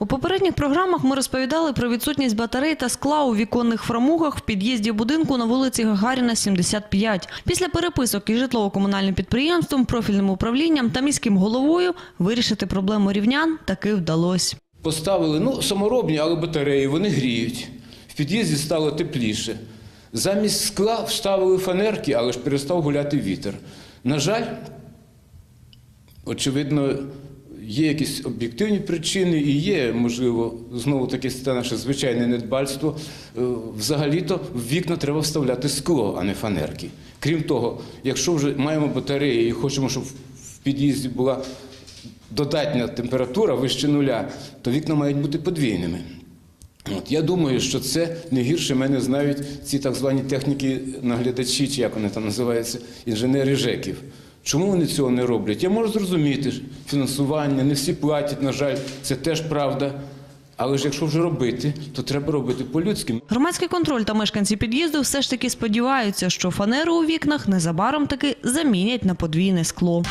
У попередніх програмах ми розповідали про відсутність батарей та скла у віконних фрамугах в під'їзді будинку на вулиці Гагаріна, 75. Після переписок із житлово-комунальним підприємством, профільним управлінням та міським головою вирішити проблему рівнян таки вдалося. Поставили ну, саморобні, але батареї, вони гріють. В під'їзді стало тепліше. Замість скла вставили фанерки, але ж перестав гуляти вітер. На жаль, очевидно, є якісь об'єктивні причини і є, можливо, знову таки це наше звичайне недбальство. Е, Взагалі-то в вікна треба вставляти скло, а не фанерки. Крім того, якщо вже маємо батареї і хочемо, щоб в під'їзді була додатня температура вище нуля, то вікна мають бути подвійними. От, я думаю, що це не гірше мене знають ці так звані техніки-наглядачі, чи як вони там називаються, інженери ЖЕКів. Чому вони цього не роблять? Я можу зрозуміти фінансування, не всі платять, на жаль, це теж правда. Але ж якщо вже робити, то треба робити по-людськи. Громадський контроль та мешканці під'їзду все ж таки сподіваються, що фанеру у вікнах незабаром таки замінять на подвійне скло.